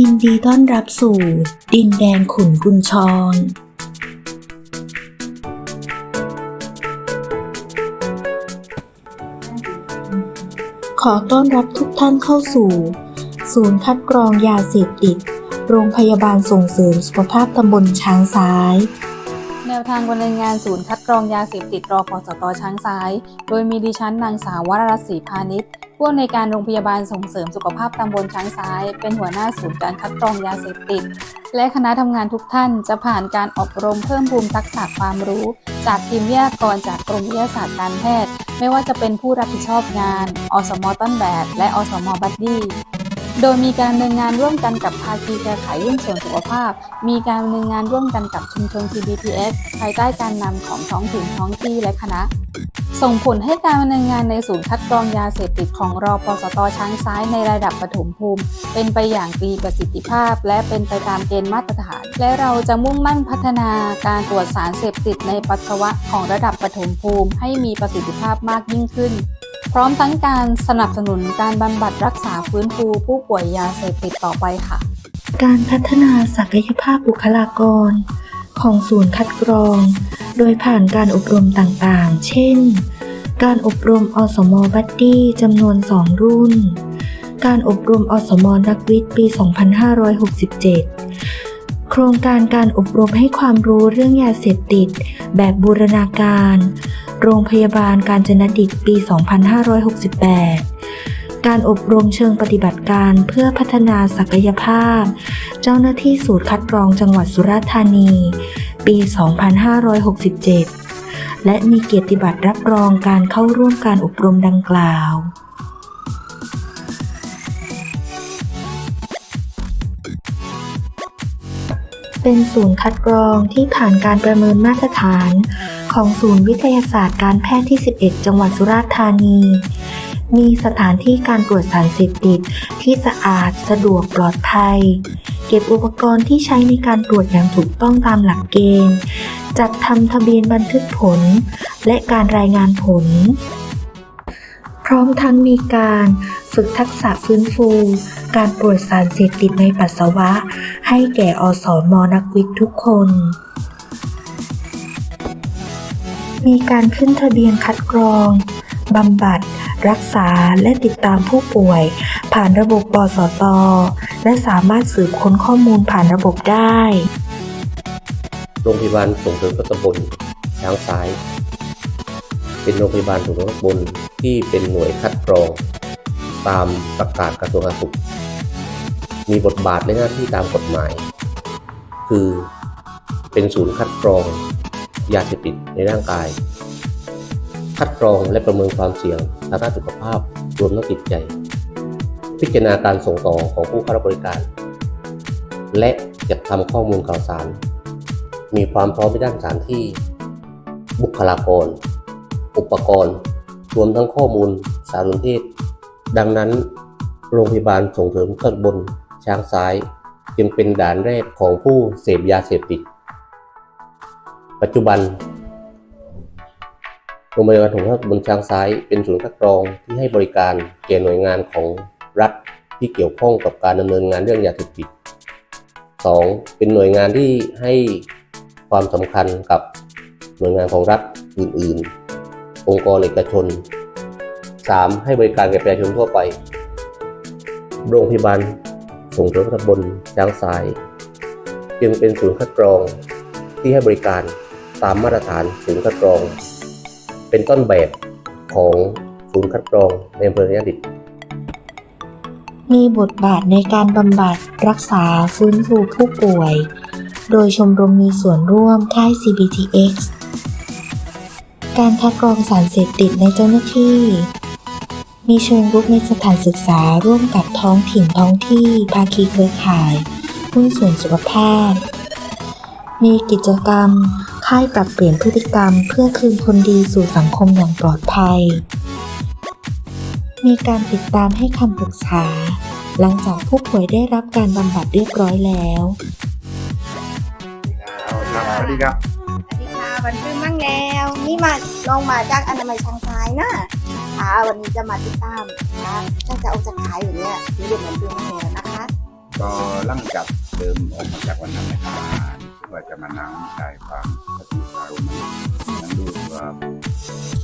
ยินดีต้อนรับสู่ ดินแดนขุนกุญชร ขอต้อนรับทุกท่านเข้าสู่ ศูนย์คัดกรองยาเสพติด โรงพยาบาลส่งเสริมสุขภาพตำบลช้างซ้าย นวทางการดำเนินงานศูนย์คัดกรองยาเสพติดรอพสตช้างซ้าย โดยมีดิฉันนางสาววรรัศรีพาณิชย์ผู้อำนวยการโรงพยาบาลส่งเสริมสุขภาพตำบลช้างซ้าย เป็นหัวหน้าศูนย์การคัดกรองยาเสพติด และคณะทำงานทุกท่านจะผ่านการอบรมเพิ่มพูนทักษะความรู้ จากทีมวิทยากรจากกรมวิทยาศาสตร์การแพทย์ ไม่ว่าจะเป็นผู้รับผิดชอบงาน อสมต้นแบบ และอสมบัดดี้ โดยมีการดำเนินงานร่วมกันกับภาคีเครือข่ายหุ้นส่วนสุขภาพ มีการดำเนินงานร่วมกันกับชุมชน CBPS ภายใต้การนำของท้องถิ่นท้องที่และคณะ ส่งผลให้การดำเนินงานในศูนย์คัดกรองยาเสพติดของรอปสตช้างซ้ายในระดับปฐมภูมิ เป็นไปอย่างดีประสิทธิภาพ และเป็นไปตามเกณฑ์มาตรฐาน และเราจะมุ่งมั่นพัฒนาการตรวจสารเสพติดในปัสสาวะของระดับปฐมภูมิ ให้มีประสิทธิภาพมากยิ่งขึ้น พร้อมทั้งการสนับสนุนการบำบัดรักษาฟื้นฟูผู้ป่วยยาเสพติดต่อไปค่ะ การพัฒนาศักยภาพบุคลากร ของศูนย์คัดกรอง โดยผ่านการอบรมต่างๆ เช่น การอบรมอสมบัดดี้จำนวน 2 รุ่น การอบรมอสมนักวิทย์ปี 2567 โครงการการอบรมให้ความรู้เรื่องยาเสพติด แบบบูรณาการ โรงพยาบาลการจนดิตปี 2568 การอบรมเชิงปฏิบัติการเพื่อพัฒนาศักยภาพ เจ้าหน้าที่ศูนย์คัดกรองจังหวัดสุราษฎร์ธานี ปี 2567 และมีเกียรติบัตรรับรองการเข้าร่วมการอบรมดังกล่าวเป็นศูนย์คัดกรองที่ผ่านการประเมินมาตรฐาน ของศูนย์วิทยาศาสตร์การแพทย์ที่ 11 จังหวัดสุราษฎร์ธานี มีสถานที่การตรวจสารเสพติดที่สะอาดสะดวกปลอดภัย เก็บอุปกรณ์ที่ใช้ในการตรวจอย่างถูกต้องตามหลักเกณฑ์ จัดทำทะเบียนบันทึกผล และการรายงานผล พร้อมทั้งมีการฝึกทักษะฟื้นฟู การตรวจสารเสพติดในปัสสาวะ ให้แก่อสมนักวิทย์ทุกคน มีการขึ้นทะเบียนคัดกรองบำบัด รักษาและติดตามผู้ป่วย ผ่านระบบปสต และสามารถสืบค้นข้อมูลผ่านระบบได้ โรงพยาบาลส่งเสริมตำบลช้างซ้าย เป็นโรงพยาบาลส่งเสริมตำบลที่เป็นหน่วยคัดกรอง ตามประกาศกระทรวงสาธารณสุข มีบทบาทและหน้าที่ตามกฎหมาย คือเป็นศูนย์คัดกรอง ยาเสพติดในร่างกาย คัดกรองและประเมินความเสี่ยงทางด้านสุขภาพรวมทั้งจิตใจ พิจารณาการส่งต่อของผู้เข้ารับบริการ และจัดทำข้อมูลข่าวสาร มีความพร้อมในด้านสถานที่ บุคลากร อุปกรณ์ รวมทั้งข้อมูลสารสนเทศ ดังนั้น โรงพยาบาลส่งเสริมตำบลช้างซ้าย จึงเป็นด่านแรกของผู้เสพยาเสพติด ปัจจุบันโรงพยาบาลส่งเสริมตำบลช้างซ้ายเป็นศูนย์คัดกรองที่ให้บริการแก่หน่วยงานของรัฐที่เกี่ยวข้องกับการดำเนินงานเรื่องยาเสพติด 2. เป็นหน่วยงานที่ให้ความสำคัญกับหน่วยงานของรัฐอื่น ๆ องค์กรเอกชน 3. ให้บริการแก่ประชาชนทั่วไป โรงพยาบาลส่งเสริมตำบลช้างทราย จึงเป็นศูนย์คัดกรองที่ให้บริการ ตามมาตรฐานศูนย์คัดกรอง เป็นต้นแบบของศูนย์คัดกรองในอำเภอยะดิตมีบทบาทในการบำบัดรักษาฟื้นฟูผู้ป่วย โดยชมรมมีส่วนร่วมค่าย CBTX การคัดกรองสารเสพติดในเจ้าหน้าที่ มีเชิงรุกในสถานศึกษาร่วมกับท้องถิ่นท้องที่ ภาคีเครือข่ายหุ้นส่วนสุขภาพ มีกิจกรรม ค่ายปรับเปลี่ยนพฤติกรรมเพื่อคืนคนดีสู่สังคมอย่างปลอดภัย มีการติดตามให้คำปรึกษา หลังจากผู้ป่วยได้รับการบำบัดเรียบร้อยแล้ว ครับสวัสดีครับสวัสดีค่ะวันขึ้นมั่งแล้ว นี่มาลองมาจากอนามัยช้างซ้ายนะค่ะวันนี้จะมาติดตามนะคะตั้งแต่ออกจากขายอย่างเนี้ยนี่เด็กเหมือนขึ้นมั่งแล้วนะคะ ก็หลังจากเดิมออกมาจากวันนั้นนะครับรู้สึก ว่าจะมานั่งกายความสติอารมณ์มันมันดูว่า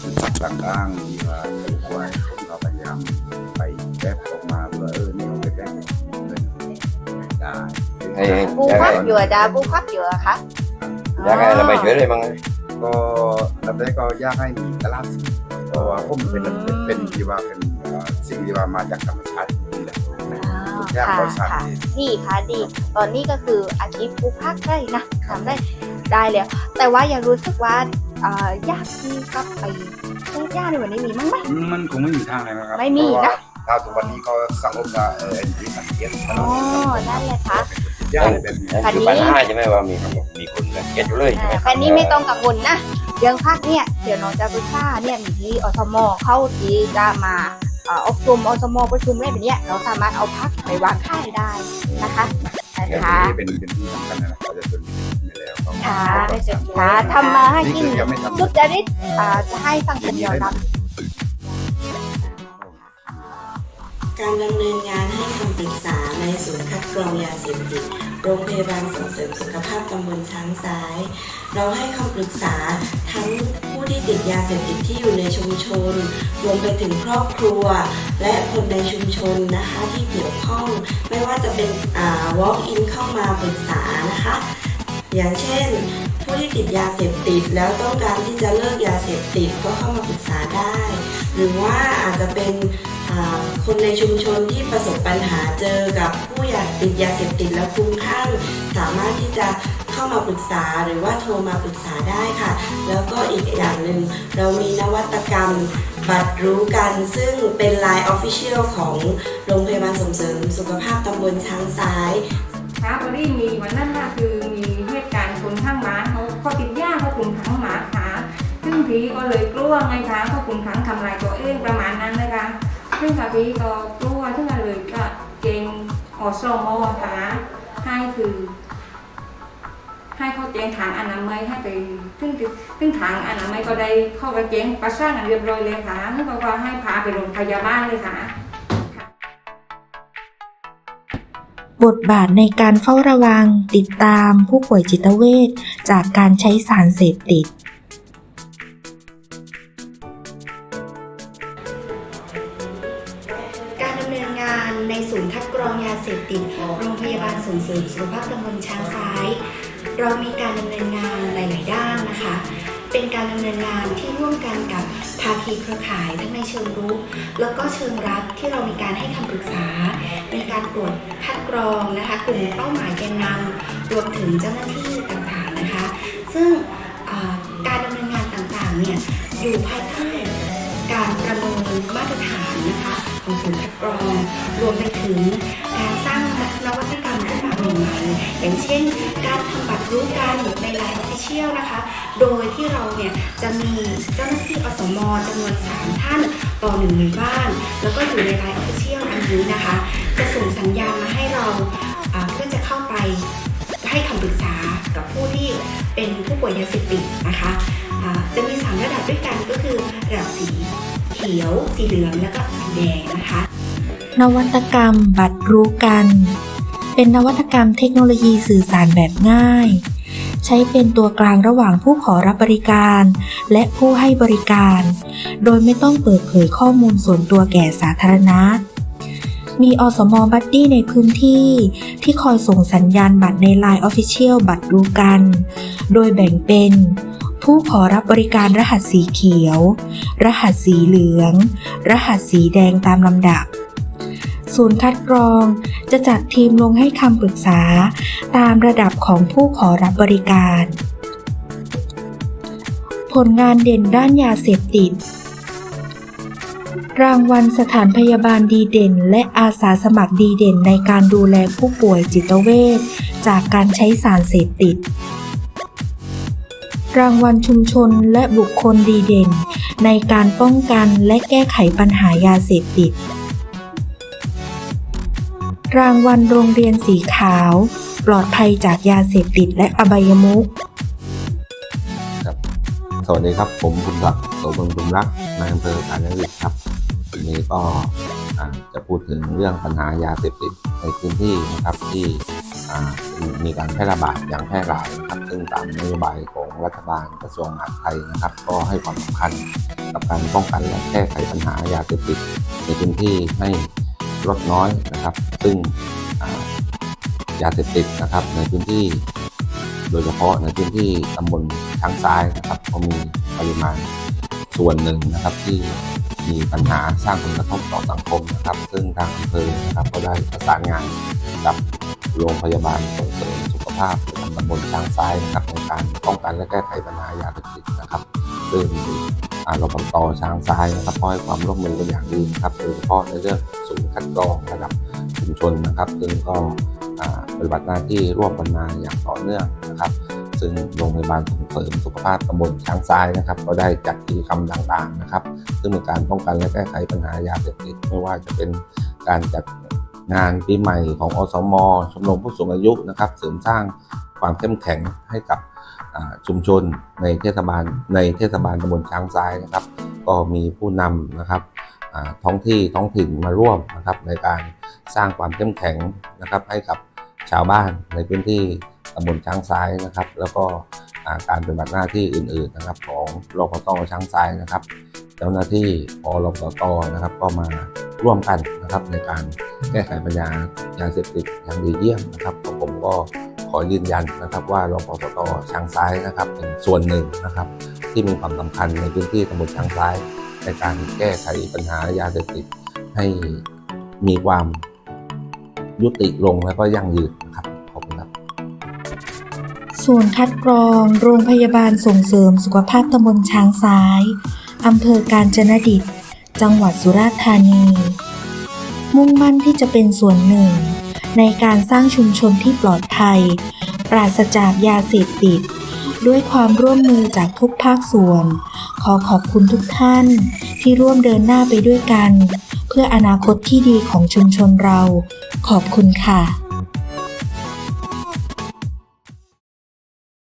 เป็นสักต่างๆที่ว่าถูกไว้ผมก็พยายามไปแป๊บออกมาเพื่อเออนี่เอาไปแป๊บเลยได้ให้ให้ปูอยากพัให้บอยู่อะจ้าปูพับอยู่อะคะอยากให้เราไปช่วยได้บ้างก็ลำแรกก็อยากให้มีตลาดสินเพราะว่าผมเป็นเป็นเป็นที่ว่าเป็นเอ่อสิ่งที่ว่ามาจากธรรมชาตินี่แหละทุกอ ย่างค่ะเราสร้างค่ะเองดีค่ะดี ตอนนี้ก็คืออาชีพปลูกผักได้นะทำได้ได้แล้ว แต่ว่ายังรู้สึกว่าเอ่อยากที่กลับไปเทศย่าในวันนี้มีมั้งไหมมันคงไม่มีทางเลยนะครับไม่มีเพราว่านะถ้าทุกวันนี้ก็สังคมก็เออไอ้ที่สังเกตตลอ๋ออดนั่นแหละค่ะย่างแบบนี้นั่นคือปัญหาใช่ไหมว่ามีมีคนแบบเก็ตอยู่เลยใช่ไหมอ่าแค่นี้ไม่ต้องกังวลนะเรื่องพักเนี่ยเดี๋ยวน้องจะปรึกษาเนี่ยมีที่อสมเข้าที่จะมาเอ่ออบรมอสมประชุมอะไรแบบเนี้ยเราสามารถเอาพักไปวางค่ายได้นะคะนะอย่างคะนี้เป็นเป็นที่สำคัญนะประชาชนไม่แล้วก็ค่ะก็สามารถค่ะทำมาให้กินคือยังไม่ทำสุดจริตอ่าจะให้สังคมยอมรับ การดำเนินงานให้คำปรึกษาในศูนย์คัดกรองยาเสพติดโรงพยาบาลส่งเสริมสุขภาพตำบลช้างซ้าย เราให้คำปรึกษาทั้งผู้ที่ติดยาเสพติดที่อยู่ในชุมชน รวมไปถึงครอบครัว และคนในชุมชนนะคะที่เกี่ยวข้อง ไม่ว่าจะเป็นอ่า walk in เข้ามาปรึกษานะคะ อย่างเช่น ผู้ที่ติดยาเสพติดแล้วต้องการที่จะเลิกยาเสพติดก็เข้ามาปรึกษาได้ หรือว่าอาจจะเป็นคนในชุมชนที่ประสบปัญหาเจอกับผู้อยากติดยาเสพติดแล้วคลุ้มคลั่งสามารถที่จะเข้ามาปรึกษาหรือว่าโทรมาปรึกษาได้ค่ะ แล้วก็อีกอย่างหนึ่งเรามีนวัตกรรมบัตรรู้กันซึ่งเป็น Line Official ของโรงพยาบาลส่งเสริมสุขภาพตำบลช้างซ้ายครับวันนี้มีวันนั้นน่ะคือมีารณ์คนข้างหมาเขาเขาติดยาเขาคุมขังหมาขาซึ่งพีก็เลยกลัวไงคะเขาคุมขังทำลายตัวเองประมาณนั้นนะคะซึ่งกับพีก็กลัวซึ่งก็เลยก็เกรงอสมค่ะให้คือ ให้เขาแจ้งทางอนามัยให้ไปซึ่งซึ่งทางอนามัยก็ได้เข้าไปแจ้งประสานกันเรียบร้อยเลยค่ะซึ่งก็ว่าให้พาไปโรงพยาบาลเลยค่ะ บทบาทในการเฝ้าระวัง ติดตามผู้ป่วยจิตเวชจากการใช้สารเสพติด การดำเนินงานในศูนย์คัดกรองยาเสพติด โรงพยาบาลส่งเสริมสุขภาพตำบลช้างซ้าย เรามีการดำเนินงานหลาย ๆ ด้านนะคะ เป็นการดำเนินงานที่ร่วมกันกับภาคีเครือข่ายทั้งในเชิงรุก แล้วก็เชิงรับที่เรามีการให้คำปรึกษา ในการตรวจคัดกรองนะคะกลุ่มเป้าหมายแกนนำรวมถึงเจ้าหน้าที่ต่างๆนะคะ ซึ่งการดำเนินงานต่างๆเนี่ยอยู่ภายใต้การประเมินมาตรฐานนะคะของศูนย์คัดกรองรวมไปถึงการสร้างนวัตกรรมขึ้นมาใหม่ๆอย่างเช่น การทำบัตรรู้กัน ในไลน์ออฟฟิเชียลนะคะ โดยที่เราเนี่ยจะมีเจ้าหน้าที่อสมจำนวน3ท่านต่อหนึ่งหมู่บ้าน แล้วก็อยู่ในไลน์ออฟฟิเชียลอันนี้นะคะ จะส่งสัญญาณมาให้เราเพื่อจะเข้าไปให้คำปรึกษากับผู้ที่เป็นผู้ป่วยยาเสพติดนะคะจะมีสามระดับด้วยกันก็คือระดับสีเขียว สีเหลืองแล้วก็สีแดงนะคะ นวัตกรรมบัตรรู้กัน เป็นนวัตกรรมเทคโนโลยีสื่อสารแบบง่าย ใช้เป็นตัวกลางระหว่างผู้ขอรับบริการ และผู้ให้บริการ โดยไม่ต้องเปิดเผยข้อมูลส่วนตัวแก่สาธารณะมีอสมบัดดี้ในพื้นที่ที่คอยส่งสัญญาณบัตรใน Line Official บัตรรู้กัน โดยแบ่งเป็น ผู้ขอรับบริการรหัสสีเขียว รหัสสีเหลือง รหัสสีแดงตามลำดับ ศูนย์คัดกรอง จะจัดทีมลงให้คำปรึกษา ตามระดับของผู้ขอรับบริการ ผลงานเด่นด้านยาเสพติด รางวัลสถานพยาบาลดีเด่น และอาสาสมัครดีเด่นในการดูแลผู้ป่วยจิตเวชจากการใช้สารเสพติด รางวัลชุมชนและบุคคลดีเด่น ในการป้องกันและแก้ไขปัญหายาเสพติด รางวัลโรงเรียนสีขาว ปลอดภัยจากยาเสพติดและอบายมุขสวัสดีครับผมบุญรักษ์โสพลบุญรักนายอำเภอการยวิทย์ครับวันนี้ก็จะพูดถึงเรื่องปัญหายาเสพติดในพื้นที่นะครับที่มีการแพร่ระบาดอย่างแพร่หลายนะครับ ซึ่งตามนโยบายของรัฐบาลกระทรวงมหาดไทยนะครับ ก็ให้ความสำคัญกับการป้องกันและแก้ไขปัญหายาเสพติดในพื้นที่ให้ ลดน้อยนะครับ ซึ่งยาเสพติดนะครับในพื้นที่ โดยเฉพาะในพื้นที่ตำบลช้างซ้ายนะครับก็มีปริมาณส่วนหนึ่งนะครับที่มีปัญหาสร้างผลกระทบต่อสังคมนะครับ ซึ่งทางอำเภอนะครับก็ได้ประสานงานกับโรงพยาบาลส่งเสริมสุขภาพประจำตำบลช้างซ้ายนะครับในการป้องกันและแก้ไขปัญหายาเสพติดนะครับ ซึ่ง รปภช้างซ้ายนะครับให้ความร่วมมือกันอย่างดีนะครับโดยเฉพาะในเรื่องศูนย์คัดกรองระดับชุมชนนะครับ ซึ่งก็อ่าปฏิบัติหน้าที่ร่วมกันมาอย่างต่อเนื่องนะครับ ซึ่งโรงพยาบาลส่งเสริมสุขภาพตำบลช้างซ้ายนะครับ ก็ได้จัดกิจกรรมต่างๆนะครับ ซึ่งเป็นการป้องกันและแก้ไขปัญหายาเสพติดไม่ว่าจะเป็นการจัดงานปีใหม่ของอสม ชมรมผู้สูงอายุนะครับ เสริมสร้างความเข้มแข็งให้กับ ชุมชนในเทศบาลในเทศบาลตำบลช้างซ้ายนะครับ ก็มีผู้นำนะครับท้องที่ท้องถิ่นมาร่วมนะครับในการสร้างความเข้มแข็งนะครับให้กับชาวบ้านในพื้นที่ตำบลช้างซ้ายนะครับ แล้วก็การปฏิบัติหน้าที่อื่นๆนะครับ ของรพตช้างซ้ายนะครับ เจ้าหน้าที่อรพตนะครับก็มาร่วมกันนะครับในการแก้ไขปัญหายาเสพติดอย่างดีเยี่ยมนะครับผมก็ ขอยืนยันนะครับว่ารพตช้างซ้ายนะครับ เป็นส่วนหนึ่งนะครับ ที่มีความสำคัญในพื้นที่ตำบลช้างซ้าย ในการแก้ไขปัญหายาเสพติดให้มีความยุติลงแล้วก็ยั่งยืนนะครับขอบคุณครับศูนย์คัดกรองโรงพยาบาลส่งเสริมสุขภาพตำบลช้างซ้ายอำเภอกาญจนดิต จังหวัดสุราษฎร์ธานี มุ่งมั่นที่จะเป็นส่วนหนึ่ง ในการสร้างชุมชนที่ปลอดภัย ปราศจากยาเสพติด ด้วยความร่วมมือจากทุกภาคส่วน ขอขอบคุณทุกท่านที่ร่วมเดินหน้าไปด้วยกัน เพื่ออนาคตที่ดีของชุมชนเรา ขอบคุณค่ะ